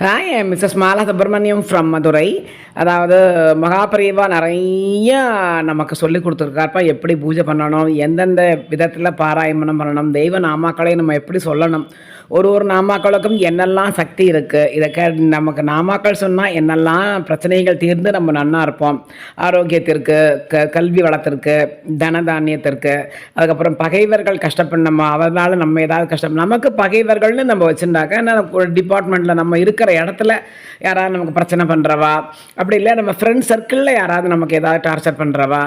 Hi missus Mala Subramaniam from Madurai அதாவது மகாபரிவா நிறைய நமக்கு சொல்லி கொடுத்துருக்காருப்பா. எப்படி பூஜை பண்ணணும் எந்தெந்த விதத்தில் பாராயணம் பண்ணணும் தெய்வ நாமாக்களை நம்ம எப்படி சொல்லணும். ஒரு ஒரு நாமாக்களுக்கும் என்னெல்லாம் சக்தி இருக்குது இதை கே நமக்கு நாமாக்கள் சொன்னால் என்னெல்லாம் பிரச்சனைகள் தீர்ந்து நம்ம நன்னா இருப்போம். ஆரோக்கியத்திற்கு க கல்வி வளத்திற்கு தனதானியத்திற்கு அதுக்கப்புறம் பகைவர்கள் கஷ்டப்பட நம்ம அதனால் நம்ம ஏதாவது கஷ்டம் நமக்கு பகைவர்கள்னு நம்ம வச்சுருந்தாக்க ஒரு டிபார்ட்மெண்ட்டில் நம்ம இருக்கிற இடத்துல யாராவது நமக்கு பிரச்சனை பண்ணுறவா அப்படி இல்லை நம்ம ஃப்ரெண்ட் சர்க்கிளில் யாராவது நமக்கு ஏதாவது டார்ச்சர் பண்ணுறவா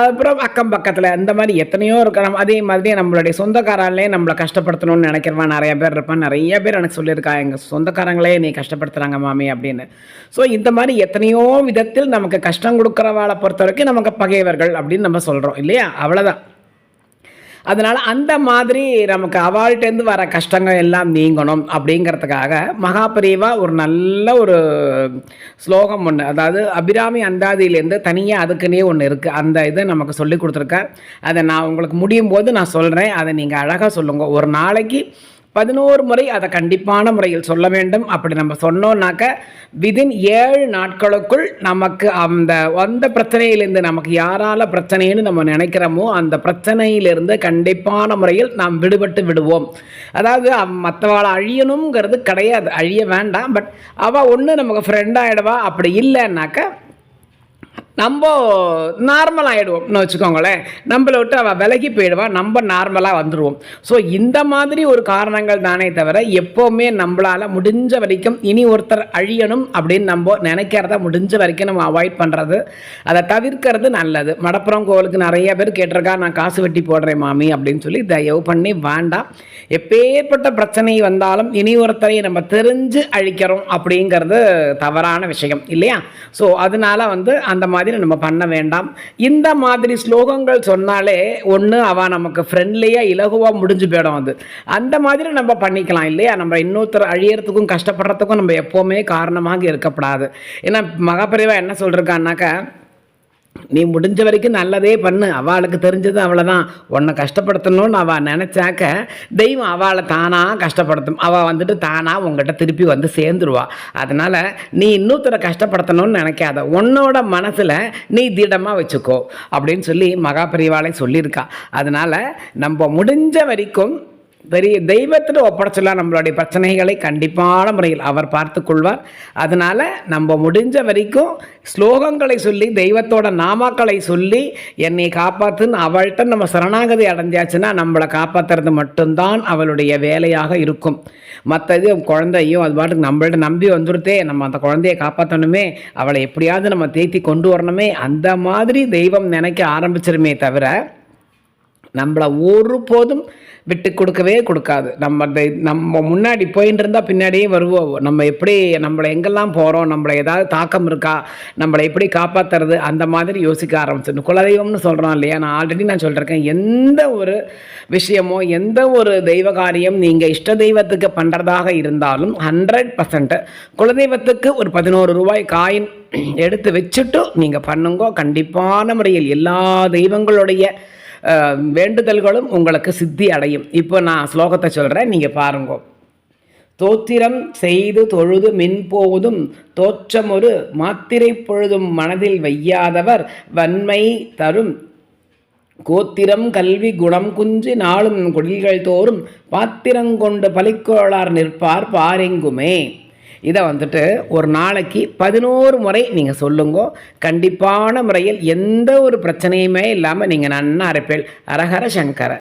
அப்புறம் அக்கம் பக்கத்தில் இந்த மாதிரி எத்தனையோ இருக்கணும் அதே மாதிரி நம்மளுடைய சொந்தக்காராலே நம்மளை கஷ்டப்படுத்தணும்னு நினைக்கிறவா நிறைய பேர் இருப்பான் நிறைய பேர் எனக்கு சொல்லியிருக்கா எங்கள் சொந்தக்காரங்களே நீ கஷ்டப்படுத்துகிறாங்க மாமி அப்படின்னு. ஸோ இந்த மாதிரி எத்தனையோ விதத்தில் நமக்கு கஷ்டம் கொடுக்குறவாளை பொறுத்த வரைக்கும் நமக்கு பகைவர்கள் அப்படின்னு நம்ம சொல்கிறோம் இல்லையா? அவ்வளோதான் அதனால் அந்த மாதிரி நமக்கு அவால்ட்டேருந்து வர கஷ்டங்கள் எல்லாம் நீங்கணும் அப்படிங்கிறதுக்காக மகாபரிவா ஒரு நல்ல ஒரு ஸ்லோகம் ஒன்று அதாவது அபிராமி அந்தாதியிலேருந்து தனியாக அதுக்குன்னே ஒன்று இருக்குது அந்த இதை நமக்கு சொல்லி கொடுத்துருக்கார். அதை நான் உங்களுக்கு முடியும் போது நான் சொல்கிறேன் அதை நீங்கள் அழகாக சொல்லுங்கள் ஒரு நாளைக்கு பதினோரு முறை அதை கண்டிப்பான முறையில் சொல்ல வேண்டும். அப்படி நம்ம சொன்னோம்னாக்க விதின் ஏழு நாட்களுக்குள் நமக்கு அந்த அந்த பிரச்சனையிலேருந்து நமக்கு யாரால பிரச்சனைன்னு நம்ம நினைக்கிறோமோ அந்த பிரச்சனையிலிருந்து கண்டிப்பான முறையில் நாம் விடுபட்டு விடுவோம். அதாவது மற்றவாளை அழியணுங்கிறது கிடையாது. அழிய வேண்டாம். பட் அவள் ஒன்று நமக்கு ஃப்ரெண்ட் ஆகிடுவா அப்படி இல்லைன்னாக்க நம்ம நார்மல் ஆகிடுவோம்னு வச்சுக்கோங்களேன். நம்மளை விட்டு அவள் விலகி போயிடுவா. நம்ம நார்மலாக வந்துடுவோம் ஸோ இந்த மாதிரி ஒரு காரணங்கள் தானே தவிர எப்போவுமே நம்மளால் முடிஞ்ச வரைக்கும் இனி ஒருத்தர் அழியணும் அப்படின்னு நம்ம நினைக்கிறத முடிஞ்ச வரைக்கும் நம்ம அவாய்ட் பண்ணுறது அதை தவிர்க்கிறது நல்லது. மடப்புறம் கோவிலுக்கு நிறைய பேர் கேட்டிருக்கா நான் காசு வெட்டி போடுறேன் மாமி அப்படின்னு சொல்லி தயவு பண்ணி வேண்டாம். எப்பேற்பட்ட பிரச்சனை வந்தாலும் இனி ஒருத்தரை நம்ம தெரிஞ்சு அழிக்கிறோம் அப்படிங்கிறது தவறான விஷயம் இல்லையா? ஸோ அதனால வந்து அந்த மாதிரி மாதிரி நம்ம பண்ண வேண்டாம். இந்த மாதிரி ஸ்லோகங்கள் சொன்னாலே ஒன்று அவள் நமக்கு ஃப்ரெண்ட்லியாக இலகுவாக முடிஞ்சு போயிடும் அது. அந்த மாதிரி நம்ம பண்ணிக்கலாம் இல்லையா? நம்ம இன்னொருத்தர் அழியறதுக்கும் கஷ்டப்படுறதுக்கும் நம்ம எப்போவுமே காரணமாக இருக்கப்படாது. ஏன்னா மகாபரிவா என்ன சொல்லிருக்கான்னாக்கா நீ முடிஞ்ச வரைக்கும் நல்லதே பண்ணு. அவளுக்கு தெரிஞ்சது அவ்வளோதான் உன்னை கஷ்டப்படுத்தணும்னு அவள் நினச்சாக்க தெய்வம் அவளை தானாக கஷ்டப்படுத்தும். அவள் வந்துட்டு தானாக உங்கள்கிட்ட திருப்பி வந்து சேர்ந்துருவா. அதனால் நீ இன்னொருத்தரை கஷ்டப்படுத்தணும்னு நினைக்காத. உன்னோட மனசில் நீ திடமாக வச்சுக்கோ. அப்படின்னு சொல்லி மகாபரிவாலை சொல்லியிருக்கா. அதனால் நம்ம முடிஞ்ச வரைக்கும் பெரிய தெய்வத்தில் ஒப்படைச்சலாம் நம்மளுடைய பிரச்சனைகளை கண்டிப்பான முறையில் அவர் பார்த்து கொள்வார் அதனால் நம்ம முடிஞ்ச வரைக்கும் ஸ்லோகங்களை சொல்லி தெய்வத்தோட நாமாக்களை சொல்லி என்னை காப்பாற்றுன்னு அவள்கிட்ட நம்ம சரணாகதி அடைஞ்சாச்சுன்னா நம்மளை காப்பாற்றுறது மட்டும்தான் அவளுடைய வேலையாக இருக்கும். மற்றது குழந்தையும் அது பாட்டுக்கு நம்மள்ட்ட நம்பி வந்துருத்தே நம்ம அந்த குழந்தைய காப்பாற்றணுமே அவளை எப்படியாவது நம்ம தேத்தி கொண்டு வரணுமே அந்த மாதிரி தெய்வம் நினைக்க ஆரம்பிச்சிருமே தவிர நம்மளை ஒருபோதும் விட்டு கொடுக்கவே கொடுக்காது. நம்ம நம்ம முன்னாடி போயின்னு இருந்தால் பின்னாடியே வருவோம் நம்ம எப்படி நம்மளை எங்கெல்லாம் போகிறோம் நம்மளை ஏதாவது தாக்கம் இருக்கா? நம்மளை எப்படி காப்பாற்றுறது அந்த மாதிரி யோசிக்க ஆரம்பிச்சிடணும் குலதெய்வம்னு சொல்கிறோம் இல்லையா? நான் ஆல்ரெடி நான் சொல்கிறேன் எந்த ஒரு விஷயமோ எந்த ஒரு தெய்வ காரியம் நீங்கள் இஷ்ட தெய்வத்துக்கு பண்ணுறதாக இருந்தாலும் ஹண்ட்ரட் பர்சன்ட்டு குலதெய்வத்துக்கு ஒரு பதினோரு ரூபாய் காயின் எடுத்து வச்சுட்டு நீங்கள் பண்ணுங்கோ. கண்டிப்பான முறையில் எல்லா தெய்வங்களுடைய வேண்டுதல்களும் உங்களுக்கு சித்தி அடையும். இப்போ நான் ஸ்லோகத்தை சொல்கிறேன் நீங்கள் பாருங்க. தோத்திரம் செய்து தொழுது மின்போதும் தோற்றமொரு மாத்திரை பொழுதும் மனதில் வையாதவர் வன்மை தரும். கோத்திரம் கல்வி குணம் குஞ்சு நாளும் குடில்கள் தோறும் பாத்திரங்கொண்டு பலிக்கோளார் நிற்பார் பாரெங்குமே. இதை வந்துட்டு ஒரு நாளைக்கு பதினோரு முறை நீங்கள் சொல்லுங்க. கண்டிப்பான முறையில் எந்த ஒரு பிரச்சனையுமே இல்லாமல் நீங்கள் நன்னா இருப்பேன் அரஹர சங்கர.